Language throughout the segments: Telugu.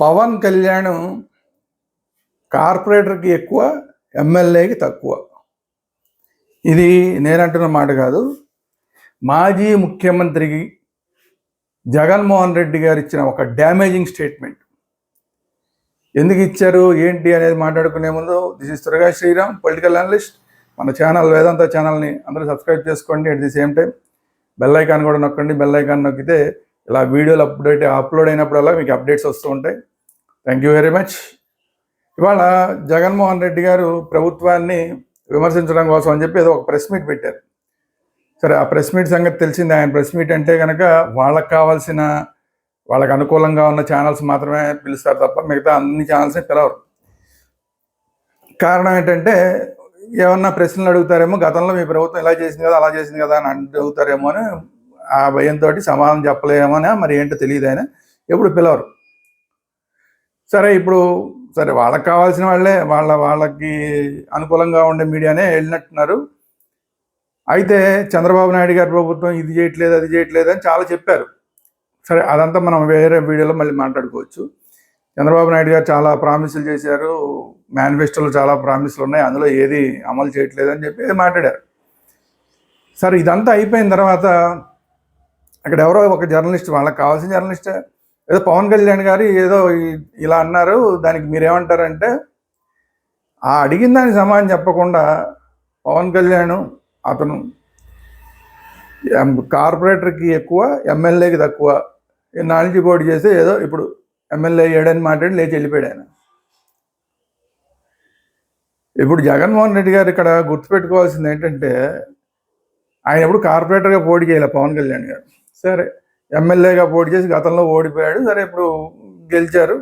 పవన్ కళ్యాణ్ కార్పొరేటర్కి ఎక్కువ ఎమ్మెల్యేకి తక్కువ. ఇది నేనంటున్న మాట కాదు. మాజీ ముఖ్యమంత్రికి జగన్మోహన్ రెడ్డి గారు ఇచ్చిన ఒక డ్యామేజింగ్ స్టేట్మెంట్. ఎందుకు ఇచ్చారు? ఏంటి అనేది మాట్లాడుకునే ముందు దిస్ ఇస్ త్వరగా శ్రీరామ్ పొలిటికల్ అనలిస్ట్. మన ఛానల్ వేదాంత ఛానల్ని అందరూ సబ్స్క్రైబ్ చేసుకోండి at the same time bell icon కూడా నొక్కండి. బెల్ ఐకాన్ నొక్కితే ఇలా వీడియోలు అప్డేట్ అప్లోడ్ అయినప్పుడల్లా మీకు అప్డేట్స్ వస్తూ ఉంటాయి. థ్యాంక్ యూ వెరీ మచ్ ఇవాళ జగన్మోహన్ రెడ్డి గారు ప్రభుత్వాన్ని విమర్శించడం కోసం అని చెప్పి ఏదో ఒక ప్రెస్ మీట్ పెట్టారు. సరే ఆ ప్రెస్ మీట్ సంగతి తెలిసింది. ఆయన ప్రెస్ మీట్ అంటే కనుక వాళ్ళకి కావాల్సిన వాళ్ళకి అనుకూలంగా ఉన్న ఛానల్స్ మాత్రమే పిలుస్తారు తప్ప మిగతా అన్ని ఛానల్స్ని పిలవరు. కారణం ఏంటంటే ఏమన్నా ప్రశ్నలు అడుగుతారేమో గతంలో మీ ప్రభుత్వం ఇలా చేసింది కదా అలా చేసింది కదా అని అడుగుతారేమో అని ఆ భయంతో సమాధానం అని మరి ఏంటో తెలియదు ఆయన. ఎప్పుడు పిలవరు. సరే ఇప్పుడు సరే వాళ్ళకి కావాల్సిన వాళ్ళే వాళ్ళ వాళ్ళకి అనుకూలంగా ఉండే మీడియానే వెళ్ళినట్టున్నారు. అయితే చంద్రబాబు నాయుడు గారి ప్రభుత్వం ఇది చేయట్లేదు అది చేయట్లేదు అని చాలా చెప్పారు. సరే అదంతా మనం వేరే వీడియోలో మళ్ళీ మాట్లాడుకోవచ్చు. చంద్రబాబు నాయుడు గారు చాలా ప్రామిసులు చేశారు. మేనిఫెస్టోలో చాలా ప్రామిసులు ఉన్నాయి. అందులో ఏది అమలు చేయట్లేదు అని చెప్పి మాట్లాడారు. సరే ఇదంతా అయిపోయిన తర్వాత అక్కడ ఎవరో ఒక జర్నలిస్ట్ వాళ్ళకి కావాల్సిన జర్నలిస్టే ఏదో పవన్ కళ్యాణ్ గారు ఏదో ఇలా అన్నారు. దానికి మీరేమంటారంటే ఆ అడిగిన దానికి సమాధానం చెప్పకుండా పవన్ కళ్యాణ్ అతను కార్పొరేటర్కి ఎక్కువ ఎమ్మెల్యేకి తక్కువ నాలుగు పోటీ చేస్తే ఏదో ఇప్పుడు ఎమ్మెల్యే అయ్యాడని మాట్లాడి లేచి వెళ్ళిపోయాడు ఆయన. ఇప్పుడు జగన్మోహన్ రెడ్డి గారు ఇక్కడ గుర్తుపెట్టుకోవాల్సింది ఏంటంటే ఆయన ఎప్పుడు కార్పొరేటర్గా పోటీ చేయలే పవన్ కళ్యాణ్ గారు. సరే. ఎమ్మెల్యేగా పోటీ చేసి గతంలో ఓడిపోయాడు. సరే ఇప్పుడు గెలిచారు.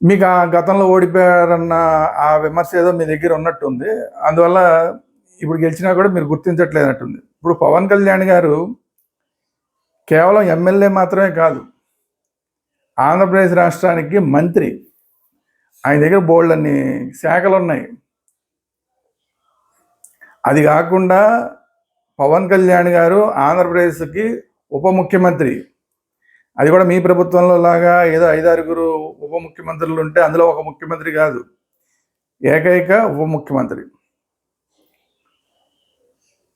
మీకు ఆ గతంలో ఓడిపోయారన్న ఆ విమర్శ ఏదో మీ దగ్గర ఉన్నట్టుంది. అందువల్ల ఇప్పుడు గెలిచినా కూడా మీరు గుర్తించట్లేనట్టుంది. ఇప్పుడు పవన్ కళ్యాణ్ గారు కేవలం ఎమ్మెల్యే మాత్రమే కాదు ఆంధ్రప్రదేశ్ రాష్ట్రానికి మంత్రి. ఆయన దగ్గర బోల్డ్ అన్ని శాఖలు ఉన్నాయి అది కాకుండా పవన్ కళ్యాణ్ గారు ఆంధ్రప్రదేశ్కి ఉప ముఖ్యమంత్రి అది కూడా మీ ప్రభుత్వంలో లాగా ఏదో ఐదారుగురు ఉప ముఖ్యమంత్రులు ఉంటే అందులో ఒక ముఖ్యమంత్రి కాదు. ఏకైక ఉప ముఖ్యమంత్రి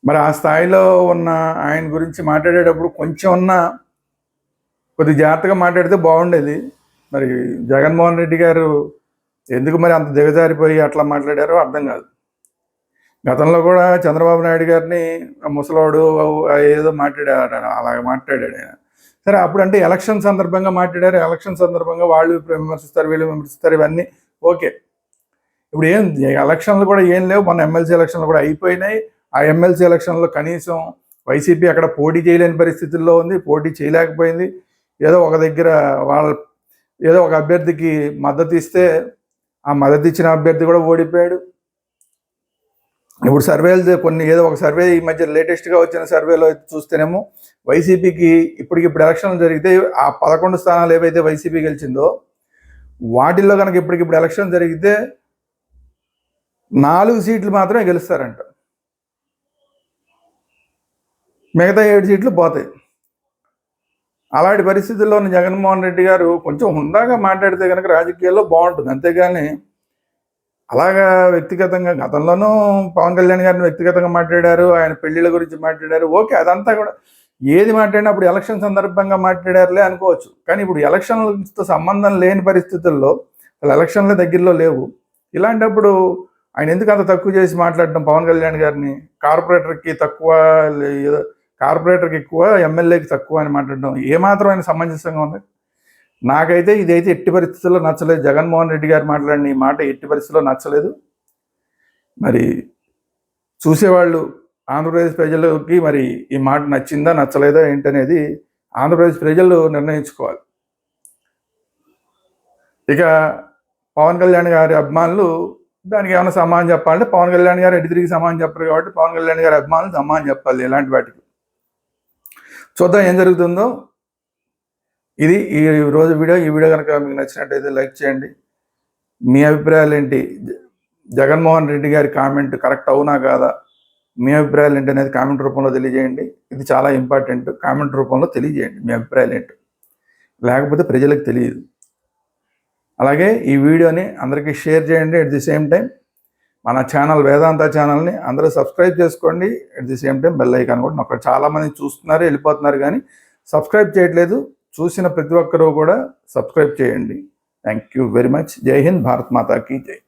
మరి ఆ స్థాయిలో ఉన్న ఆయన గురించి మాట్లాడేటప్పుడు కొంచెం ఉన్న కొద్ది జాగ్రత్తగా మాట్లాడితే బాగుండేది. మరి జగన్మోహన్ రెడ్డి గారు ఎందుకు మరి అంత దిగజారిపోయి అట్లా మాట్లాడారో అర్థం కాదు. గతంలో కూడా చంద్రబాబు నాయుడు గారిని ముసలోడు ఏదో మాట్లాడారు అలాగే మాట్లాడాడు ఆయన. సరే అప్పుడు అంటే ఎలక్షన్ సందర్భంగా మాట్లాడారు ఎలక్షన్ సందర్భంగా వాళ్ళు విమర్శిస్తారు వీళ్ళు విమర్శిస్తారు ఇవన్నీ ఓకే. ఇప్పుడు ఏం ఎలక్షన్లు కూడా ఏం లేవు మన ఎమ్మెల్సీ ఎలక్షన్లు కూడా అయిపోయినాయి. ఆ ఎమ్మెల్సీ ఎలక్షన్లో కనీసం వైసీపీ అక్కడ పోటీ చేయలేని పరిస్థితుల్లో ఉంది పోటీ చేయలేకపోయింది. ఏదో ఒక దగ్గర వాళ్ళ ఏదో ఒక అభ్యర్థికి మద్దతు ఇస్తే ఆ మద్దతు ఇచ్చిన అభ్యర్థి కూడా ఓడిపోయాడు. ఇప్పుడు సర్వేలు కొన్ని ఏదో ఒక సర్వే ఈ మధ్య లేటెస్ట్గా వచ్చిన సర్వేలో చూస్తేనేమో వైసీపీకి ఇప్పటికిప్పుడు ఎలక్షన్లు జరిగితే ఆ పదకొండు స్థానాలు ఏవైతే వైసీపీ గెలిచిందో వాటిల్లో కనుక ఇప్పటికిప్పుడు ఎలక్షన్ జరిగితే నాలుగు సీట్లు మాత్రమే గెలుస్తారంట. మిగతా ఏడు సీట్లు పోతాయి. అలాంటి పరిస్థితుల్లో జగన్మోహన్ రెడ్డి గారు కొంచెం హుందాగా మాట్లాడితే కనుక రాజకీయాల్లో బాగుంటుంది. అంతేగాని అలాగా వ్యక్తిగతంగా గతంలోనూ పవన్ కళ్యాణ్ గారిని వ్యక్తిగతంగా మాట్లాడారు ఆయన పెళ్ళిళ్ళ గురించి మాట్లాడారు. ఓకే అదంతా కూడా ఏది మాట్లాడినప్పుడు ఎలక్షన్ సందర్భంగా మాట్లాడారులే అనుకోవచ్చు. కానీ ఇప్పుడు ఎలక్షన్లతో సంబంధం లేని పరిస్థితుల్లో అసలు ఎలక్షన్ల దగ్గరలో లేవు. ఇలాంటప్పుడు ఆయన ఎందుకు అంత తక్కువ చేసి మాట్లాడడం పవన్ కళ్యాణ్ గారిని? కార్పొరేటర్కి తక్కువ కార్పొరేటర్కి ఎక్కువ ఎమ్మెల్యేకి తక్కువ అని మాట్లాడడం ఏమాత్రం ఆయన సమంజసంగా ఉంది? నాకైతే ఇదైతే ఎట్టి పరిస్థితుల్లో నచ్చలేదు. జగన్మోహన్ రెడ్డి గారు మాట్లాడిన ఈ మాట ఎట్టి పరిస్థితుల్లో నచ్చలేదు. మరి చూసేవాళ్ళు ఆంధ్రప్రదేశ్ ప్రజలకి మరి ఈ మాట నచ్చిందా నచ్చలేదా ఏంటనేది ఆంధ్రప్రదేశ్ ప్రజలు నిర్ణయించుకోవాలి. ఇక పవన్ కళ్యాణ్ గారి అభిమానులు దానికి ఏమైనా సమానం చెప్పాలంటే పవన్ కళ్యాణ్ గారు ఎటు తిరిగి సమానం చెప్పరు కాబట్టి పవన్ కళ్యాణ్ గారి అభిమానులు సమానం చెప్పాలి ఇలాంటి వాటికి. చూద్దాం ఏం జరుగుతుందో. ఇది ఈ రోజు వీడియో ఈ వీడియో కనుక మీకు నచ్చినట్టయితే లైక్ చేయండి. మీ అభిప్రాయాలు ఏంటి? జగన్మోహన్ రెడ్డి గారి కామెంట్ కరెక్ట్ అవునా కాదా? మీ అభిప్రాయాలు ఏంటి అనేది కామెంట్ రూపంలో తెలియజేయండి. ఇది చాలా ఇంపార్టెంట్. కామెంట్ రూపంలో తెలియజేయండి మీ అభిప్రాయాలు ఏంటి. లేకపోతే ప్రజలకు తెలియదు. అలాగే ఈ వీడియోని అందరికీ షేర్ చేయండి అట్ ది సేమ్ టైం. మన ఛానల్ వేదాంత ఛానల్ని అందరూ సబ్స్క్రైబ్ చేసుకోండి. At the same time bell icon కూడా నాకు చాలామంది చూస్తున్నారు వెళ్ళిపోతున్నారు కానీ సబ్స్క్రైబ్ చేయట్లేదు. చూసిన ప్రతి ఒక్కరూ కూడా సబ్స్క్రైబ్ చేయండి. థ్యాంక్ యూ వెరీ మచ్ జై హింద్. భారత్ మాతాకి జై.